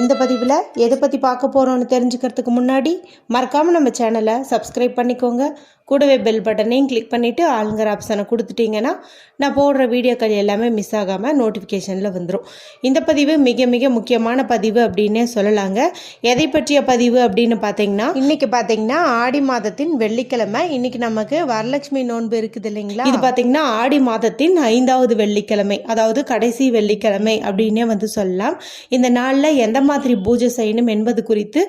இந்த பதிவில் எதை பற்றி பார்க்க போகிறோன்னு தெரிஞ்சுக்கிறதுக்கு முன்னாடி மறக்காமல் நம்ம சேனலை சப்ஸ்கிரைப் பண்ணிக்கோங்க. கூடவே பெல் பட்டனையும் கிளிக் பண்ணிவிட்டு ஆளுங்கிற ஆப்ஷனை கொடுத்துட்டிங்கன்னா நான் போடுற வீடியோக்கள் எல்லாமே மிஸ் ஆகாமல் நோட்டிஃபிகேஷனில் வந்துடும் இந்த பதிவு மிக மிக முக்கியமான பதிவு அப்படின்னே சொல்லலாங்க. எதை பற்றிய பதிவு அப்படின்னு பார்த்தீங்கன்னா இன்றைக்கி பார்த்தீங்கன்னா ஆடி மாதத்தின் வெள்ளிக்கிழமை. இன்றைக்கி நமக்கு வரலட்சுமி நோன்பு இருக்குது இல்லைங்களா? இது பார்த்தீங்கன்னா ஆடி மாதத்தின் ஐந்தாவது வெள்ளிக்கிழமை. அதாவது கடைசி வெள்ளிக்கிழமை அப்படின்னே வந்து சொல்லலாம். இந்த நாளில் எந்த மாதிரி பூஜை செய்யணும் என்பது குறித்து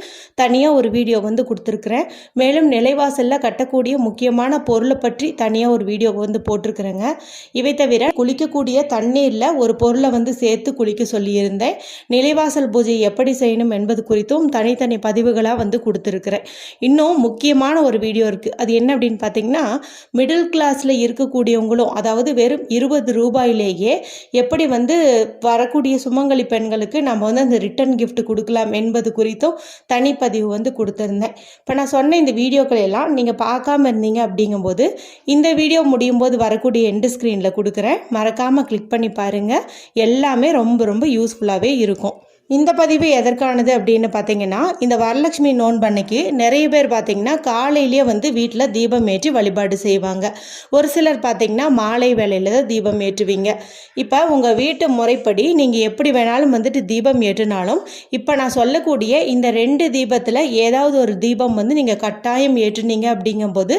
தனியாக ஒரு வீடியோ வந்து கொடுத்துருக்குறேன். மேலும் நிலைவாசலில் கட்டக்கூடிய முக்கியமான பொருளை பற்றி தனியாக ஒரு வீடியோ வந்து போட்டிருக்கிறேங்க. இவை தவிர குளிக்கக்கூடிய தண்ணீரில் ஒரு பொருளை வந்து சேர்த்து குளிக்க சொல்லியிருந்தேன். நிலைவாசல் பூஜை எப்படி செய்யணும் என்பது குறித்தும் தனித்தனி பதிவுகளாக வந்து கொடுத்துருக்குறேன். இன்னும் முக்கியமான ஒரு வீடியோ இருக்குது அது என்ன அப்படின்னு பார்த்தீங்கன்னா மிடில் கிளாஸில் இருக்கக்கூடியவங்களும் அதாவது வெறும் இருபது ரூபாயிலேயே எப்படி வந்து வரக்கூடிய சுமங்கலி பெண்களுக்கு நம்ம வந்து அந்த ரிட்டர்ன் கிஃப்ட் கொடுக்கலாம் என்பது குறித்தும் தனிப்பதிவு வந்து கொடுத்துருந்தேன். இப்போ நான் சொன்ன இந்த வீடியோக்கள் எல்லாம் நீங்கள் பார்க்காம இருந்தீங்க அப்படிங்கும்போது இந்த வீடியோ முடியும் போது வரக்கூடிய எண்டு ஸ்க்ரீனில் கொடுக்குறேன். மறக்காமல் கிளிக் பண்ணி பாருங்கள் எல்லாமே ரொம்ப ரொம்ப யூஸ்ஃபுல்லாகவே இருக்கும். இந்த பதிவு எதற்கானது அப்படின்னு பார்த்தீங்கன்னா இந்த வரலட்சுமி நோன்பன்னைக்கு நிறைய பேர் பார்த்தீங்கன்னா காலையிலேயே வந்து வீட்டில் தீபம் ஏற்றி வழிபாடு செய்வாங்க. ஒரு சிலர் பார்த்தீங்கன்னா மாலை வேலையில் தான் தீபம் ஏற்றுவீங்க. இப்போ உங்கள் வீட்டு முறைப்படி நீங்கள் எப்படி வேணாலும் வந்துட்டு தீபம் ஏற்றினாலும் இப்போ நான் சொல்லக்கூடிய இந்த ரெண்டு தீபத்தில் ஏதாவது ஒரு தீபம் வந்து நீங்கள் கட்டாயம் ஏற்றுனீங்க அப்படிங்கும்போது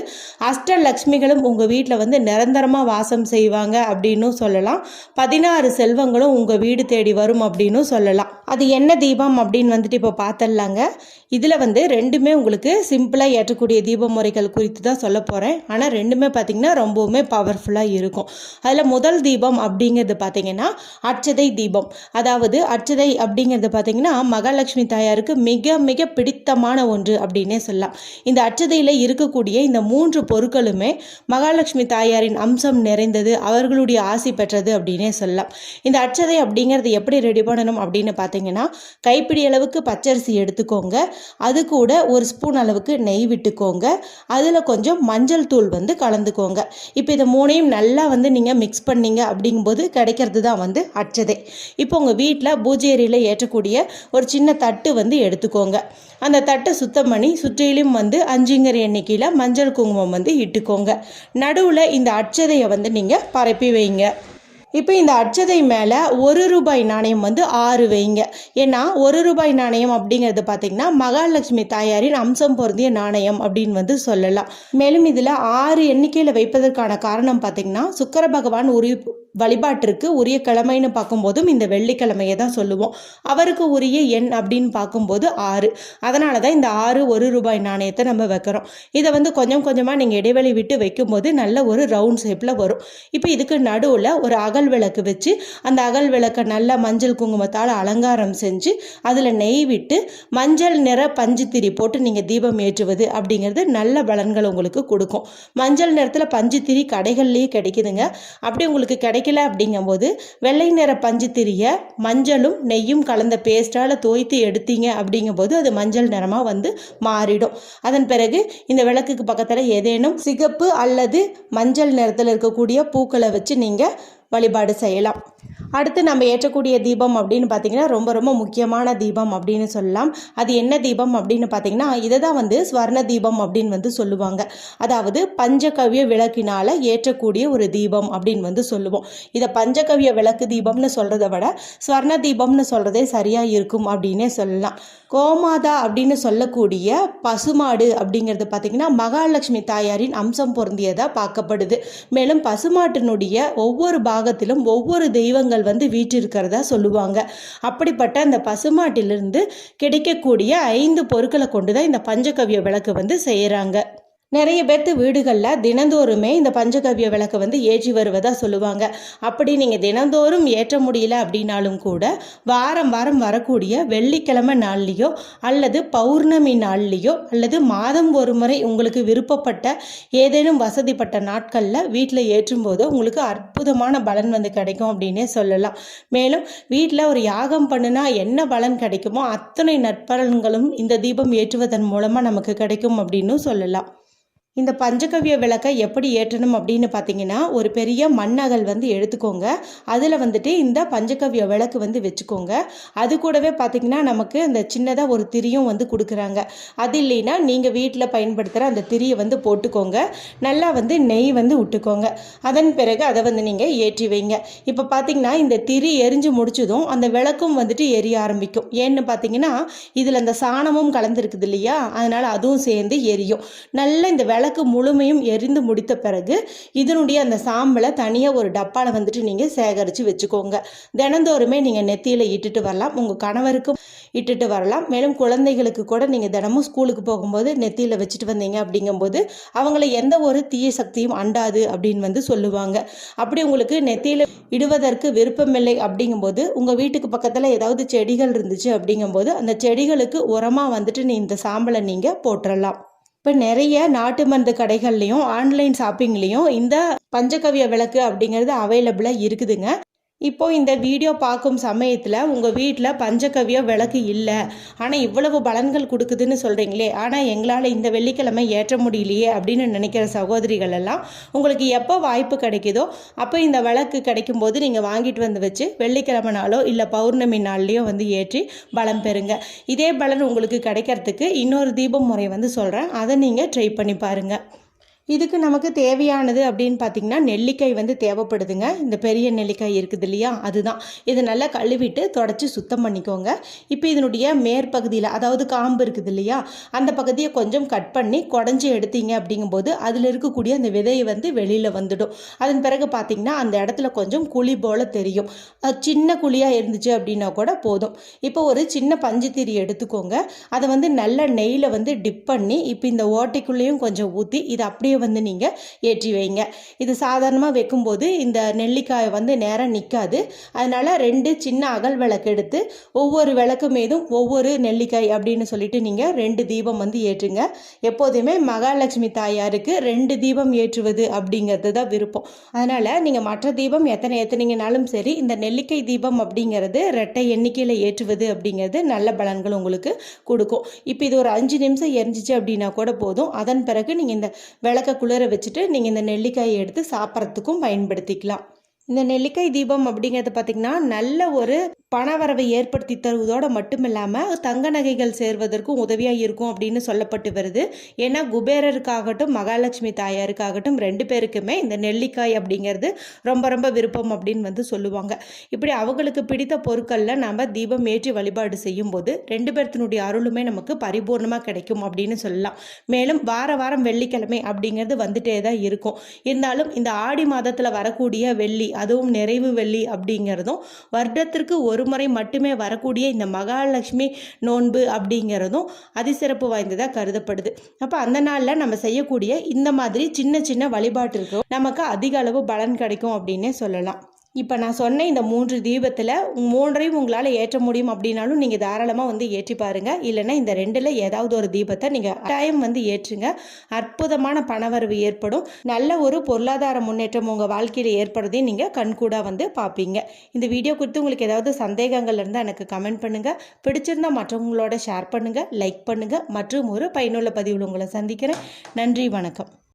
அஷ்டலக்ஷ்மிகளும் உங்கள் வீட்டில் வந்து நிரந்தரமாக வாசம் செய்வாங்க அப்படின்னும் சொல்லலாம். பதினாறு செல்வங்களும் உங்கள் வீடு தேடி வரும் அப்படின்னும் சொல்லலாம். அது என்ன தீபம் அப்படின்னு வந்துட்டு இப்போ பார்த்துடலாங்க இதில் வந்து ரெண்டுமே உங்களுக்கு சிம்பிளாக ஏற்றக்கூடிய தீப முறைகள் குறித்து தான் சொல்ல போகிறேன் ஆனால் ரெண்டுமே பார்த்திங்கன்னா ரொம்பவுமே பவர்ஃபுல்லாக இருக்கும். அதில் முதல் தீபம் அப்படிங்கிறது பார்த்திங்கன்னா அச்சதை தீபம். அதாவது அச்சதை அப்படிங்கிறது பார்த்திங்கன்னா மகாலட்சுமி தாயாருக்கு மிக மிக பிடித்தமான ஒன்று அப்படின்னே சொல்லலாம். இந்த அச்சதையில் இருக்கக்கூடிய இந்த மூன்று பொருட்களுமே மகாலட்சுமி தாயாரின் அம்சம் நிறைந்தது அவர்களுடைய ஆசை பெற்றது அப்படின்னே சொல்லலாம். இந்த அச்சதை அப்படிங்கிறது எப்படி ரெடி பண்ணணும் அப்படின்னு பார்த்தீங்கன்னா கைப்பிடி அளவுக்கு பச்சரிசி எடுத்துக்கோங்க. அது கூட ஒரு ஸ்பூன் அளவுக்கு நெய் விட்டுக்கோங்க. அதில் கொஞ்சம் மஞ்சள் தூள் வந்து கலந்துக்கோங்க. இப்போ இதை மூணையும் நல்லா வந்து நீங்கள் மிக்ஸ் பண்ணீங்க அப்படிங்கும்போது கிடைக்கிறது தான் வந்து அச்சதே. இப்போ உங்கள் வீட்டில் பூஜேரியில் ஏற்றக்கூடிய ஒரு சின்ன தட்டு வந்து எடுத்துக்கோங்க. அந்த தட்டை சுத்தம் பண்ணி சுற்றிலும் வந்து அஞ்சுங்கிற எண்ணிக்கையில் மஞ்சள் குங்குமம் வந்து இட்டுக்கோங்க. நடுவில் இந்த அச்சதையை வந்து நீங்கள் பரப்பி வைங்க. இப்போ இந்த அட்சதை மேலே ஒரு ரூபாய் நாணயம் வந்து ஆறு வைங்க. ஏன்னா ஒரு ரூபாய் நாணயம் அப்படிங்கிறது பார்த்திங்கன்னா மகாலட்சுமி தாயாரின் அம்சம் பொருந்திய நாணயம் அப்படின்னு வந்து சொல்லலாம். மேலும் இதில் ஆறு எண்ணிக்கையில் வைப்பதற்கான காரணம் பார்த்திங்கன்னா சுக்கர பகவான் உரி வழிபாட்டிற்கு உரிய கிழமைன்னு பார்க்கும்போதும் இந்த வெள்ளிக்கிழமையை தான் சொல்லுவோம். அவருக்கு உரிய எண் அப்படின்னு பார்க்கும்போது ஆறு. அதனால தான் இந்த ஆறு ஒரு ரூபாய் நாணயத்தை நம்ம வைக்கிறோம். இதை வந்து கொஞ்சம் கொஞ்சமாக நீங்கள் இடைவெளி விட்டு வைக்கும்போது நல்ல ஒரு ரவுண்ட் ஷேப்பில் வரும். இப்போ இதுக்கு நடுவில் ஒரு அகல் விளக்கு வச்சு அந்த அகல் விளக்கை நல்லா மஞ்சள் குங்குமத்தால் அலங்காரம் செஞ்சு அதில் நெய் விட்டு மஞ்சள் நிற பஞ்சுத்திரி போட்டு நீங்கள் தீபம் ஏற்றுவது அப்படிங்கிறது நல்ல பலன்கள் உங்களுக்கு கொடுக்கும். மஞ்சள் நிறத்தில் பஞ்சுத்திரி கடைகள்லேயே கிடைக்குதுங்க. அப்படி உங்களுக்கு கிடைக்கல அப்படிங்கும்போது வெள்ளை நிற பஞ்சு திரிய மஞ்சளும் நெய்யும் கலந்த பேஸ்டால் தோய்த்து எடுத்தீங்க அப்படிங்கும்போது அது மஞ்சள் நிறமாக வந்து மாறிடும். அதன் பிறகு இந்த விளக்குக்கு பக்கத்தில் ஏதேனும் சிகப்பு அல்லது மஞ்சள் நிறத்தில் இருக்கக்கூடிய பூக்களை வச்சு நீங்கள் வழிபாடு செய்யலாம். அடுத்து நம்ம ஏற்றக்கூடிய தீபம் அப்படின்னு பார்த்தீங்கன்னா ரொம்ப ரொம்ப முக்கியமான தீபம் அப்படின்னு சொல்லலாம். அது என்ன தீபம் அப்படின்னு பார்த்தீங்கன்னா இதை தான் வந்து ஸ்வர்ண தீபம் அப்படின்னு வந்து சொல்லுவாங்க. அதாவது பஞ்சகவ்ய விளக்கினால் ஏற்றக்கூடிய ஒரு தீபம் அப்படின்னு வந்து சொல்லுவோம். இதை பஞ்சகவ்ய விளக்கு தீபம்னு சொல்கிறத விட ஸ்வர்ண தீபம்னு சொல்கிறதே சரியாக இருக்கும் அப்படின்னே சொல்லலாம். கோமாதா அப்படின்னு சொல்லக்கூடிய பசுமாடு அப்படிங்கிறது பார்த்திங்கன்னா மகாலட்சுமி தாயாரின் அம்சம் பொருந்தியதாக பார்க்கப்படுது. மேலும் பசுமாட்டினுடைய ஒவ்வொரு பாகத்திலும் ஒவ்வொரு தெய்வங்கள் வந்து வீற்றிருக்கிறதா சொல்லுவாங்க. அப்படிப்பட்ட அந்த பசுமாட்டிலிருந்து கிடைக்கக்கூடிய ஐந்து பொருட்களை கொண்டு தான் இந்த பஞ்சகவ்ய விளக்கு வந்து செய்கிறாங்க நிறைய பேர்த்து வீடுகளில் தினந்தோறுமே இந்த பஞ்சகவ்ய விளக்கை வந்து ஏற்றி வருவதாக சொல்லுவாங்க. அப்படி நீங்கள் தினந்தோறும் ஏற்ற முடியல அப்படின்னாலும் கூட வாரம் வாரம் வரக்கூடிய வெள்ளிக்கிழமை நாள்லேயோ அல்லது பௌர்ணமி நாள்லேயோ அல்லது மாதம் ஒரு முறை உங்களுக்கு விருப்பப்பட்ட ஏதேனும் வசதிப்பட்ட நாட்களில் வீட்டில் ஏற்றும் போது உங்களுக்கு அற்புதமான பலன் வந்து கிடைக்கும் அப்படின்னே சொல்லலாம். மேலும் வீட்டில் ஒரு யாகம் பண்ணுனா என்ன பலன் கிடைக்குமோ அத்தனை நற்பலன்களும் இந்த தீபம் ஏற்றுவதன் மூலமாக நமக்கு கிடைக்கும் அப்படின்னு சொல்லலாம். இந்த பஞ்சகவ்ய விளக்கை எப்படி ஏற்றணும் அப்படின்னு பார்த்தீங்கன்னா ஒரு பெரிய மண்ணகல் வந்து எடுத்துக்கோங்க. அதில் வந்துட்டு இந்த பஞ்சகவ்ய விளக்கு வந்து வச்சுக்கோங்க. அது கூடவே பார்த்தீங்கன்னா நமக்கு இந்த சின்னதாக ஒரு திரியும் வந்து கொடுக்குறாங்க. அது இல்லைன்னா நீங்கள் வீட்டில் பயன்படுத்துகிற அந்த திரியை வந்து போட்டுக்கோங்க. நல்லா வந்து நெய் வந்து விட்டுக்கோங்க. அதன் பிறகு அதை வந்து நீங்கள் ஏற்றி வைங்க. இப்போ பார்த்தீங்கன்னா இந்த திரி எரிஞ்சு முடிச்சதும் அந்த விளக்கும் வந்துட்டு எரிய ஆரம்பிக்கும். ஏன்னு பார்த்தீங்கன்னா இதில் அந்த சாணமும் கலந்துருக்குது இல்லையா? அதனால் அதுவும் சேர்ந்து எரியும். நல்ல இந்த விளக்கு முழுமையும் எரிந்து முடித்த பிறகு இதனுடைய அந்த சாம்பலை தனியாக ஒரு டப்பாவில் வந்துட்டு நீங்கள் சேகரித்து வச்சுக்கோங்க. தினந்தோறுமே நீங்கள் நெத்தியில் இட்டுட்டு வரலாம். உங்கள் கணவருக்கும் இட்டுட்டு வரலாம். மேலும் குழந்தைகளுக்கு கூட நீங்கள் தினமும் ஸ்கூலுக்கு போகும்போது நெத்தியில் வச்சுட்டு வந்தீங்க அப்படிங்கும்போது அவங்கள எந்த ஒரு தீய சக்தியும் அண்டாது அப்படின்னு வந்து சொல்லுவாங்க. அப்படி உங்களுக்கு நெத்தியில் இடுவதற்கு விருப்பமில்லை அப்படிங்கும்போது உங்கள் வீட்டுக்கு பக்கத்தில் ஏதாவது செடிகள் இருந்துச்சு அப்படிங்கும்போது அந்த செடிகளுக்கு உரமாக வந்துட்டு நீ இந்த சாம்பலை நீங்கள் போட்டுடலாம் இப்போ நிறைய நாட்டு மருந்து கடைகள்லையும் ஆன்லைன் ஷாப்பிங்லேயும் இந்த பஞ்சகவ்ய விளக்கு அப்படிங்கிறது அவைலபிளாக இருக்குதுங்க. இப்போ இந்த வீடியோ பார்க்கும் சமயத்தில் உங்கள் வீட்டில் பஞ்சகவ்ய விளக்கு இல்லை. ஆனால் இவ்வளவு பலன்கள் கொடுக்குதுன்னு சொல்கிறீங்களே ஆனால் எங்களால் இந்த வெள்ளிக்கிழமை ஏற்ற முடியலையே அப்படின்னு நினைக்கிற சகோதரிகள் எல்லாம் உங்களுக்கு எப்போ வாய்ப்பு கிடைக்குதோ அப்போ இந்த விளக்கு கிடைக்கும் போது நீங்கள் வாங்கிட்டு வந்து வச்சு வெள்ளிக்கிழமை நாளோ இல்லை பௌர்ணமி நாள்லேயோ வந்து ஏற்றி பலம் பெறுங்க. இதே பலன் உங்களுக்கு கிடைக்கிறதுக்கு இன்னொரு தீபம் முறை வந்து சொல்கிறேன் அதை நீங்கள் ட்ரை பண்ணி பாருங்கள் இதுக்கு நமக்கு தேவையானது அப்படின்னு பார்த்தீங்கன்னா நெல்லிக்காய் வந்து தேவைப்படுதுங்க. இந்த பெரிய நெல்லிக்காய் இருக்குது இல்லையா? அதுதான். இதை நல்லா கழுவிட்டு தொடச்சி சுத்தம் பண்ணிக்கோங்க. இப்போ இதனுடைய மேற்பகுதியில் அதாவது காம்பு இருக்குது இல்லையா? அந்த பகுதியை கொஞ்சம் கட் பண்ணி குடஞ்சி எடுத்தீங்க அப்படிங்கும்போது அதில் இருக்கக்கூடிய அந்த விதையை வந்து வெளியில் வந்துடும். அதன் பிறகு பார்த்தீங்கன்னா அந்த இடத்துல கொஞ்சம் குழி போல் தெரியும். சின்ன குழியாக இருந்துச்சு அப்படின்னா கூட போதும். இப்போ ஒரு சின்ன பஞ்சு எடுத்துக்கோங்க. அதை வந்து நல்ல நெய்யில் வந்து டிப் பண்ணி இப்போ இந்த ஓட்டைக்குள்ளேயும் கொஞ்சம் ஊற்றி இதை அப்படியே வந்து நீங்கள் ஏற்றி வைங்க. இது சாதாரணமாக வைக்கும்போது இந்த நெல்லிக்காய் வந்து நேரம் நிற்காது அதனால் ரெண்டு சின்ன அகல் விளக்கு எடுத்து ஒவ்வொரு விளக்கு மீதும் ஒவ்வொரு நெல்லிக்காய் அப்படின்னு சொல்லிட்டு நீங்கள் ரெண்டு தீபம் வந்து ஏற்றுங்க. எப்போதுமே மகாலட்சுமி தாயாருக்கு ரெண்டு தீபம் ஏற்றுவது அப்படிங்கிறது தான் விருப்பம். அதனால் நீங்கள் மற்ற தீபம் எத்தனை ஏற்றுனீங்கனாலும் சரி இந்த நெல்லிக்காய் தீபம் அப்படிங்கிறது ரெட்டை எண்ணிக்கையில் ஏற்றுவது அப்படிங்கிறது நல்ல பலன்கள் உங்களுக்கு கொடுக்கும். இப்போ இது ஒரு அஞ்சு நிமிஷம் எரிஞ்சிச்சு அப்படின்னா கூட போதும். அதன் பிறகு நீங்கள் இந்த விளக்க குளிர வச்சுட்டு நீங்கள் இந்த நெல்லிக்காயை எடுத்து சாப்பிட்றதுக்கும் பயன்படுத்திக்கலாம். இந்த நெல்லிக்காய் தீபம் அப்படிங்கிறது பார்த்திங்கன்னா நல்ல ஒரு பணவரவை ஏற்படுத்தி தருவதோடு மட்டும் இல்லாமல் தங்க நகைகள் சேர்வதற்கும் உதவியாக இருக்கும் அப்படின்னு சொல்லப்பட்டு வருது. ஏன்னா குபேரருக்காகட்டும் மகாலட்சுமி தாயாருக்காகட்டும் ரெண்டு பேருக்குமே இந்த நெல்லிக்காய் அப்படிங்கிறது ரொம்ப ரொம்ப விருப்பம் அப்படின்னு வந்து சொல்லுவாங்க. இப்படி அவங்களுக்கு பிடித்த பொருட்களில் நம்ம தீபம் ஏற்றி வழிபாடு செய்யும்போது ரெண்டு பேர்த்தினுடைய அருளுமே நமக்கு பரிபூர்ணமாக கிடைக்கும் அப்படின்னு சொல்லலாம். மேலும் வார வாரம் வெள்ளிக்கிழமை அப்படிங்கிறது வந்துட்டே தான் இருக்கும். இருந்தாலும் இந்த ஆடி மாதத்தில் வரக்கூடிய வெள்ளி அதுவும் நிறைவு வெள்ளி அப்படிங்கிறதும் வருடத்திற்கு ஒரு ஒரு முறை மட்டுமே வரக்கூடிய இந்த மகாலட்சுமி நோன்பு அப்படிங்கிறதும் அதிசிறப்பு வாய்ந்ததாக கருதப்படுது. அப்போ அந்த நாளில் நம்ம செய்யக்கூடிய இந்த மாதிரி சின்ன சின்ன வழிபாட்டிற்கும் நமக்கு அதிக அளவு பலன் கிடைக்கும் அப்படின்னே சொல்லலாம். இப்போ நான் சொன்ன இந்த மூன்று தீபத்தில் மூன்றையும் உங்களால் ஏற்ற முடியும் அப்படின்னாலும் நீங்கள் தாராளமாக வந்து ஏற்றி பாருங்கள் இல்லைன்னா இந்த ரெண்டில் ஏதாவது ஒரு தீபத்தை நீங்கள் டைம் வந்து ஏற்றுங்க. அற்புதமான பணவரவு ஏற்படும். நல்ல ஒரு பொருளாதார முன்னேற்றம் உங்கள் வாழ்க்கையில் ஏற்படுறதையும் நீங்கள் கண்கூடாக வந்து பார்ப்பீங்க இந்த வீடியோ குறித்து உங்களுக்கு ஏதாவது சந்தேகங்கள் இருந்தால் எனக்கு கமெண்ட் பண்ணுங்கள் பிடிச்சிருந்தால் மற்றவங்களோட ஷேர் பண்ணுங்கள் லைக் பண்ணுங்கள் மற்றும் ஒரு பயனுள்ள பதிவில் உங்களை சந்திக்கிறேன். நன்றி வணக்கம்.